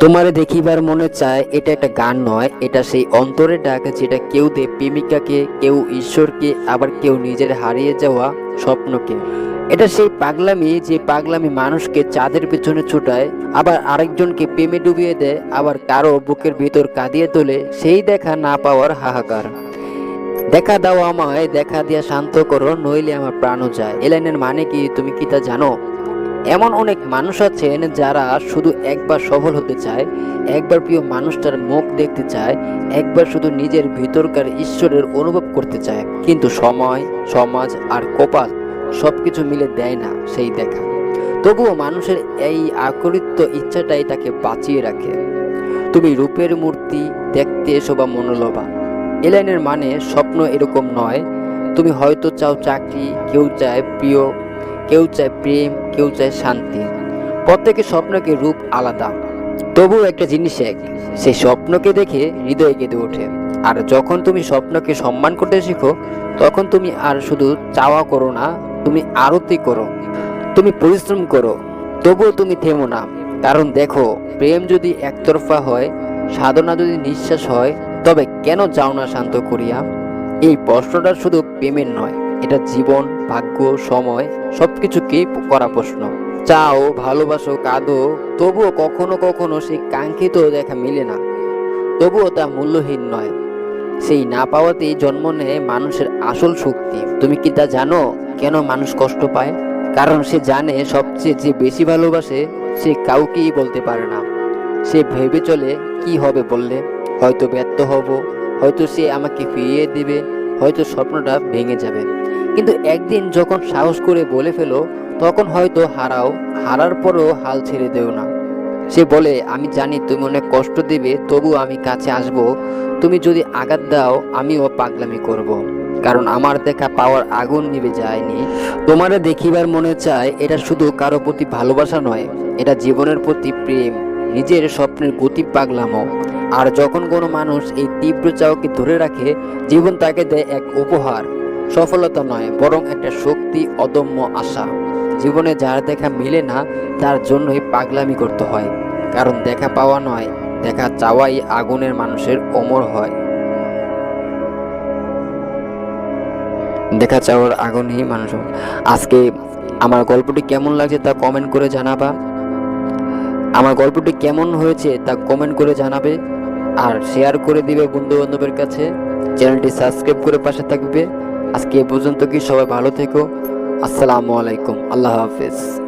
তোমারে দেখিবার মনে চায় এটা একটা গান নয়, এটা সেই অন্তরের ডাক যেটা কেউ দে প্রেমিকাকে, কেউ ঈশ্বরকে, আবার কেউ নিজের হারিয়ে যাওয়া স্বপ্নকে। এটা সেই পাগলামি যে পাগলামি মানুষকে চাঁদের পেছনে ছুটায়, আবার আরেকজনকে প্রেমে ডুবিয়ে দেয়, আবার কারও বুকের ভিতর কাঁদিয়ে তোলে, সেই দেখা না পাওয়ার হাহাকার। দেখা দাও আমায়, দেখা দিয়া শান্ত করো, নইলে আমার প্রাণও যায়। এ লাইনের মানে কি, তুমি কি তা জানো? এমন অনেক মানুষ আছেন যারা শুধু একবার সফল হতে চায়, একবার প্রিয় মানুষটার মুখ দেখতে চায়, একবার শুধু নিজের ভিতরকার ঈশ্বরের অনুভব করতে চায়। কিন্তু সময়, সমাজ আর কপাল সবকিছু মিলে দেয় না সেই দেখা। তবুও মানুষের এই আকরিত ইচ্ছাটাই তাকে বাঁচিয়ে রাখে। তুমি রূপের মূর্তি দেখতে শোভা মনোলোভা। এ লাইনের মানে স্বপ্ন এরকম নয়। তুমি হয়তো চাও চাকরি, কেউ চায় প্রিয় কেউ চায় প্রেম, কেউ চায় শান্তি। প্রত্যেকের স্বপ্নকে রূপ আলাদা। তবুও একটা জিনিস এক, সেই স্বপ্নকে দেখে হৃদয় কেঁদে ওঠে। আর যখন তুমি স্বপ্নকে সম্মান করতে শিখো, তখন তুমি আর শুধু চাওয়া করো না, তুমি আরতি করো। তুমি পরিশ্রম করো, তবুও তুমি থেমো না। কারণ দেখো, প্রেম যদি একতরফা হয়, সাধনা যদি নিঃশ্বাস হয়, তবে কেন যাও না শান্ত করিয়া? এই প্রশ্নটা শুধু প্রেমের নয়। এটা জীবন, ভাগ্য, সময় সবকিছুকেই করা প্রশ্ন। চাও, ভালোবাসো, কাঁদো, তবুও কখনো কখনো সেই কাঙ্ক্ষিত দেখা মিলে না। তবুও তা মূল্যহীন নয়। সেই না পাওয়াতেই জন্ম নেয় মানুষের আসল শক্তি। তুমি কি তা জানো কেন মানুষ কষ্ট পায়? কারণ সে জানে সবচেয়ে যে বেশি ভালোবাসে, সে কাউকেই বলতে পারে না। সে ভেবে চলে, কি হবে বললে? হয়তো ব্যর্থ হব, হয়তো সে আমাকে ফিরিয়ে দেবে, হয়তো স্বপ্নটা ভেঙে যাবে। কিন্তু একদিন যখন সাহস করে বলে ফেলো, তখন হয়তো হারাও, হারার পরও হাল ছেড়ে দেও না। সে বলে, আমি জানি তুমি অনেক কষ্ট দেবে, তবু আমি কাছে আসব। তুমি যদি আঘাত দাও, আমিও পাগলামি করব। কারণ আমার দেখা পাওয়ার আগুন নিভে যায়নি। তোমারে দেখিবার মনে চায়, এটা শুধু কারও প্রতি ভালোবাসা নয়, এটা জীবনের প্রতি প্রেম। নিজের স্বপ্নের গতি পাগলামো। আর যখন কোনো মানুষ এই তীব্র চাওকে ধরে রাখে, জীবন তাকে দেয় এক উপহার। সফলতা নয়, বরং একটা শক্তি, অদম্য আশা। জীবনে যার দেখা মিলে না, তার জন্যই পাগলামি করতে হয়। কারণ দেখা পাওয়া নয়, দেখা চাওয়াই আগুনের মানুষের অমর হয়। দেখা চাওয়ার আগুনই মানুষ। আজকে আমার গল্পটি কেমন লাগছে তা কমেন্ট করে জানাবা। আমার গল্পটি কেমন হয়েছে তা কমেন্ট করে জানাবে। আর শেয়ার করে দিবে বন্ধু বান্ধবের কাছে। চ্যানেলটি সাবস্ক্রাইব করে পাশে থাকবে। আজকে এ পর্যন্ত কি সবাই ভালো থেকো? আসসালামু আলাইকুম। আল্লাহ হাফেজ।